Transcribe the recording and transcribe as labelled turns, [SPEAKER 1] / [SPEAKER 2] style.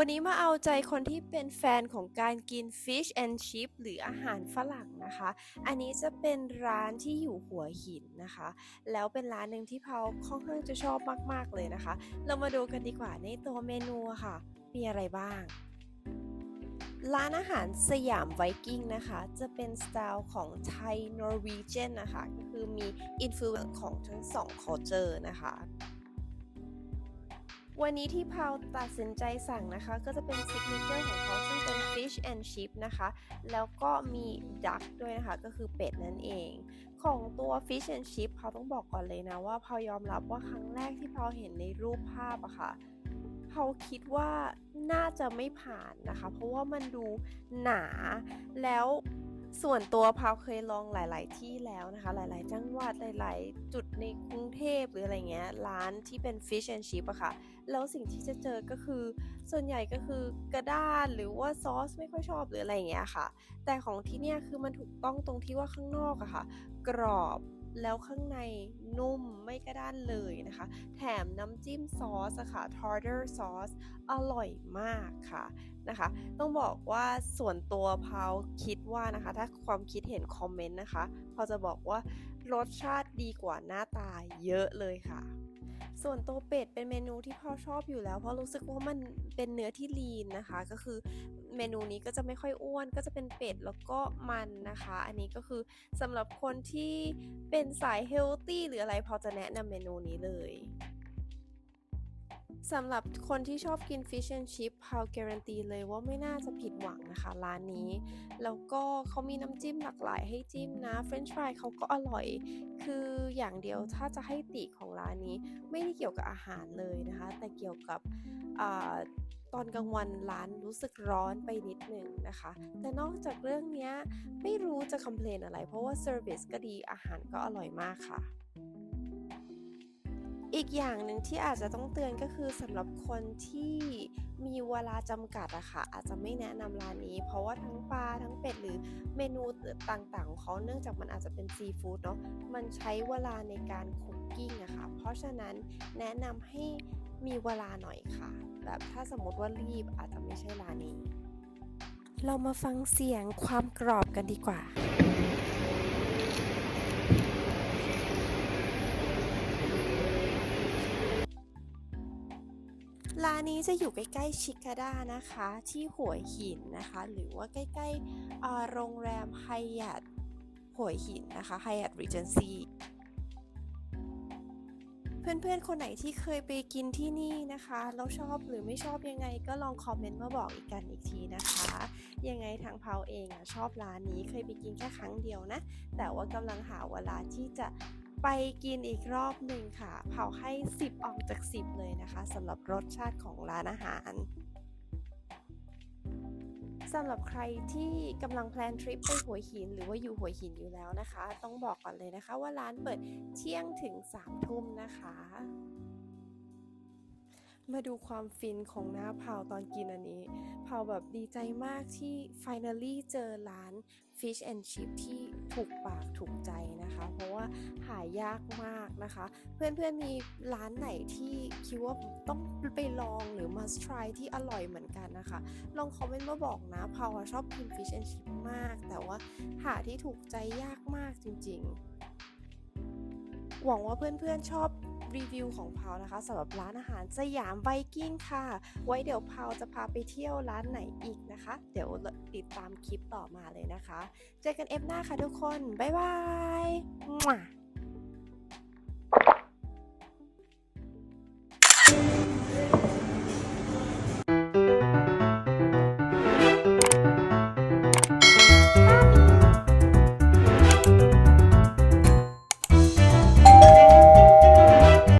[SPEAKER 1] วันนี้มาเอาใจคนที่เป็นแฟนของการกิน Fish and Chip หรืออาหารฝรั่งนะคะ อันนี้จะเป็นร้านที่อยู่หัวหินนะคะ แล้วเป็นร้านหนึ่งที่เพาค่อนข้างจะชอบมาก ๆ เลยนะคะ เรามาดูกันดีกว่าในตัวเมนูค่ะ มีอะไรบ้าง ร้านอาหารสยามไวกิ้งนะคะ จะเป็นสไตล์ของไทยนอร์วีเจนนะคะ ก็คือมีอินฟลูเอนซ์ของทั้งสอง culture นะคะ วันนี้ที่พาตัดสินใจสั่งนะคะ ก็จะเป็นซิกเนเจอร์ของเขาซึ่งเป็น fish and chip นะคะ แล้วก็มี duck ด้วยนะคะ ก็คือเป็ดนั่นเอง ของตัว fish and chip เพาต้องบอกก่อนเลยนะว่าพายอมรับว่าครั้งแรกที่พาเห็นในรูปภาพอะค่ะเพาคิดว่าน่าจะไม่ผ่านนะคะ เพราะว่ามันดูหนาแล้ว ส่วนตัวพาวเคยลองหลาย ๆ ที่แล้วนะคะ หลาย ๆ จังหวัดหลาย ๆ จุดในกรุงเทพหรืออะไรเงี้ย ร้านที่เป็น fish and chip อะค่ะ แล้วสิ่งที่จะเจอก็คือ ส่วนใหญ่ก็คือกระด้านหรือว่าซอสไม่ค่อยชอบหรืออะไรเงี้ยค่ะ แต่ของที่เนี่ยคือมันถูกต้องตรงที่ว่าข้างนอกอะค่ะ กรอบ แล้วข้างในนุ่มไม่กระด้านเลยนะคะ แถมน้ำจิ้มซอสอะค่ะ tartar sauce อร่อยมากค่ะนะคะ ต้องบอกว่าส่วนตัวพาวคิดว่านะคะ ถ้าความคิดเห็นคอมเมนต์นะคะ พอจะบอกว่ารสชาติดีกว่าหน้าตาเยอะเลยค่ะส่วนตัวเป็ดเป็นเมนูที่พ่อชอบอยู่แล้ว เพราะรู้สึกว่ามันเป็นเนื้อที่ลีนนะคะ ก็คือ เมนูนี้ก็จะไม่ค่อยอ้วน ก็จะเป็นเป็ดแล้วก็มันนะคะ อันนี้ก็คือสำหรับคนที่เป็นสายเฮลตี้หรืออะไรพอจะแนะนำเมนูนี้เลยสำหรับคนที่ชอบกิน Fish and Chip พาวการันตีเลยว่าไม่น่าจะผิดหวังนะคะ ร้านนี้ แล้วก็เขามีน้ำจิ้มหลากหลายให้จิ้มนะ French fry เขาก็อร่อย คืออย่างเดียวถ้าจะให้ติของร้านนี้ ไม่ได้เกี่ยวกับอาหารเลยนะคะ แต่เกี่ยวกับ ตอนกลางวันร้านรู้สึกร้อนไปนิดหนึ่งนะคะ แต่นอกจากเรื่องนี้ไม่รู้จะคอมเพลนอะไร เพราะว่าเซอร์วิสก็ดีอาหารก็อร่อยมากค่ะอีกอย่างหนึ่งที่อาจจะต้องเตือนก็คือสำหรับคนที่มีเวลาจำกัดอะค่ะอาจจะไม่แนะนำร้านนี้ เพราะว่าทั้งปลาทั้งเป็ดหรือเมนูต่างๆของเขาเนื่องจากมันอาจจะเป็นซีฟู้ดเนาะมันใช้เวลาในการคุกกิ้งอะค่ะเพราะฉะนั้นแนะนำให้มีเวลาหน่อยค่ะ แบบถ้าสมมติว่ารีบอาจจะไม่ใช่ร้านนี้ เรามาฟังเสียงความกรอบกันดีกว่าร้านนี้จะอยู่ใกล้ๆชิคาด้านะคะ ที่หัวหินนะคะ หรือว่าใกล้ๆโรงแรมไฮยัตหัวหินนะคะไฮยัตรีเจนซี เพื่อนๆ คนไหนที่เคยไปกินที่นี่นะคะแล้วชอบหรือไม่ชอบยังไงก็ลองคอมเมนต์มาบอกอีกกันอีกทีนะคะ ยังไงทางเพาเองอะชอบร้านนี้เคยไปกินแค่ครั้งเดียวนะ แต่ว่ากำลังหาเวลาที่จะไปกินอีกรอบหนึ่งค่ะ เผาให้ 10 ออกจาก 10 เลยนะคะสำหรับรสชาติของร้านอาหาร สำหรับใครที่กำลังแพลนทริปไปหัวหินหรือว่าอยู่หัวหินอยู่แล้วนะคะ ต้องบอกก่อนเลยนะคะว่าร้านเปิดเที่ยงถึง3ทุ่มนะคะ มาดูความฟินของหน้าเผาตอนกินอันนี้เผาแบบดีใจมากที่ finally เจอร้าน Fish and Chip ที่ถูกปากถูกใจนะคะ เพราะว่าหายากมากนะคะ เพื่อนๆมีร้านไหนที่คิดว่าต้องไปลองหรือ must try ที่อร่อยเหมือนกันนะคะ ลองคอมเมนต์มาบอกนะเผาชอบกิน Fish and Chip มาก แต่ว่าหาที่ถูกใจยากมากจริงๆ หวังว่าเพื่อนๆชอบ รีวิวของเพานะคะสำหรับร้านอาหารสยามไวกิ้งค่ะ ไว้เดี๋ยวเพาจะพาไปเที่ยวร้านไหนอีกนะคะ เดี๋ยวติดตามคลิปต่อมาเลยนะคะ เจอกันเอฟหน้าค่ะทุกคน บ๊ายบาย